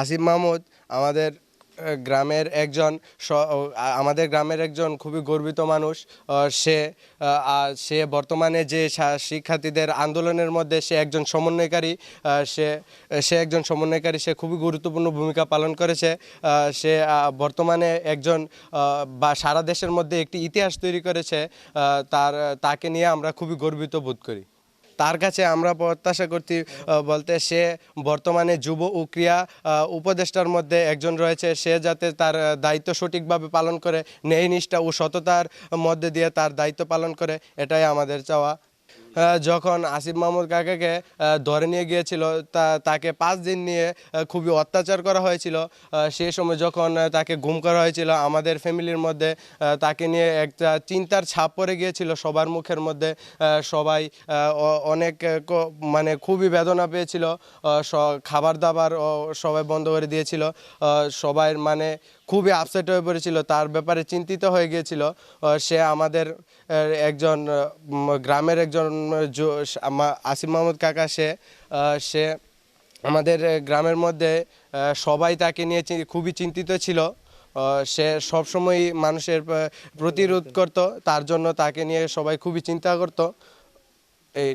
আসিফ মাহমুদ, আমাদের গ্রামের একজন আমাদের গ্রামের একজন খুবই গর্বিত মানুষ সে সে বর্তমানে যে শিক্ষার্থীদের আন্দোলনের মধ্যে সে একজন সমন্বয়কারী সে সে একজন সমন্বয়কারী, সে খুবই গুরুত্বপূর্ণ ভূমিকা পালন করেছে সে বর্তমানে একজন বা সারা দেশের মধ্যে একটি ইতিহাস তৈরি করেছে তার, তাকে নিয়ে আমরা খুবই গর্বিত বোধ করি। তার কাছে আমরা প্রত্যাশা করতে বলতে সে বর্তমানে যুব ও ক্রিয়া উপদেষ্টার মধ্যে একজন রয়েছে। সে যাতে তার দায়িত্ব সঠিকভাবে পালন করে ন্যায় নিষ্ঠা ও সততার মধ্যে দিয়ে তার দায়িত্ব পালন করে, এটাই আমাদের চাওয়া। যখন আসিফ মাহমুদ কাকাকে ধরে নিয়ে গিয়েছিল, তা, তাকে পাঁচ দিন নিয়ে খুবই অত্যাচার করা হয়েছিল। সেই সময় যখন তাকে গুম করা হয়েছিল, আমাদের ফ্যামিলির মধ্যে তাকে নিয়ে একটা চিন্তার ছাপ পড়ে গিয়েছিল সবার মুখের মধ্যে। সবাই অনেক মানে খুবই বেদনা পেয়েছিল। স- খাবার দাবার সবাই বন্ধ করে দিয়েছিল। সবাই মানে খুবই আপসেট হয়ে পড়েছিল, তার ব্যাপারে চিন্তিত হয়ে গিয়েছিল। সে আমাদের একজন গ্রামের একজন আসিফ মাহমুদ কাকা, সে সে আমাদের গ্রামের মধ্যে সবাই তাকে নিয়ে খুবই চিন্তিত ছিল। সে সবসময় মানুষের প্রতিরোধ করত। তার জন্য তাকে নিয়ে সবাই খুবই চিন্তা করত। এই